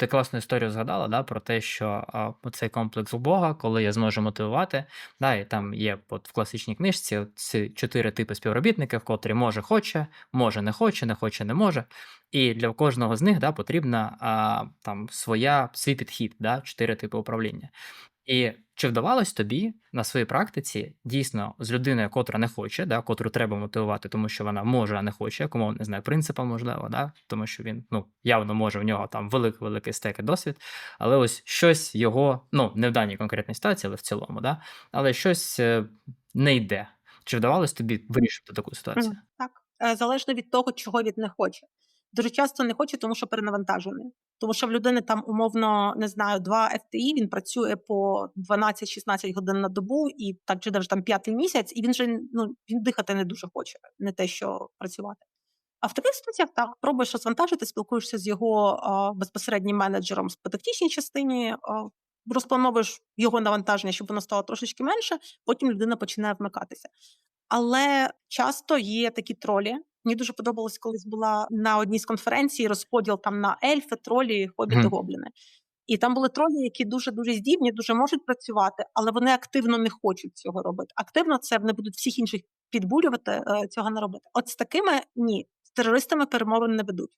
ти класну історію згадала, да, про те, що а, цей комплекс Бога, коли я зможу мотивувати, да, і там є от в класичній книжці ці чотири типи співробітників, котрі може хоче, може не хоче, не хоче, не може. І для кожного з них да, потрібна а, там своя свій підхід, да, чотири типи управління. І чи вдавалось тобі на своїй практиці дійсно з людиною, котра не хоче, да, котру треба мотивувати, тому що вона може, а не хоче, умовно, не знаю, принципа можливо, да, тому що він ну, явно може в нього там великий великий стек і досвід, але ось щось його, ну не в даній конкретній ситуації, але в цілому, да, але щось е, не йде. Чи вдавалось тобі вирішити таку ситуацію? Так, е, залежно від того, чого він не хоче. Дуже часто не хоче, тому що перенавантажений. Тому що в людини там умовно не знаю, 2 FTE, він працює по 12-16 годин на добу, і так чи вже там п'ятий місяць, і він же ну він дихати не дуже хоче, не те, що працювати. А в таких ситуаціях так пробуєш розвантажити, спілкуєшся з його а, безпосереднім менеджером по тактичній частині, а, розплановуєш його навантаження, щоб воно стало трошечки менше. Потім людина починає вмикатися. Але часто є такі тролі. Мені дуже подобалось, колись була на одній з конференцій розподіл там на ельфи, тролі, хобіти, Мгм. гобліни. І там були тролі, які дуже дуже здібні, дуже можуть працювати, але вони активно не хочуть цього робити. Активно це вони будуть всіх інших підбурювати, е, цього не робити. От з такими ні, з терористами перемовин не ведуть.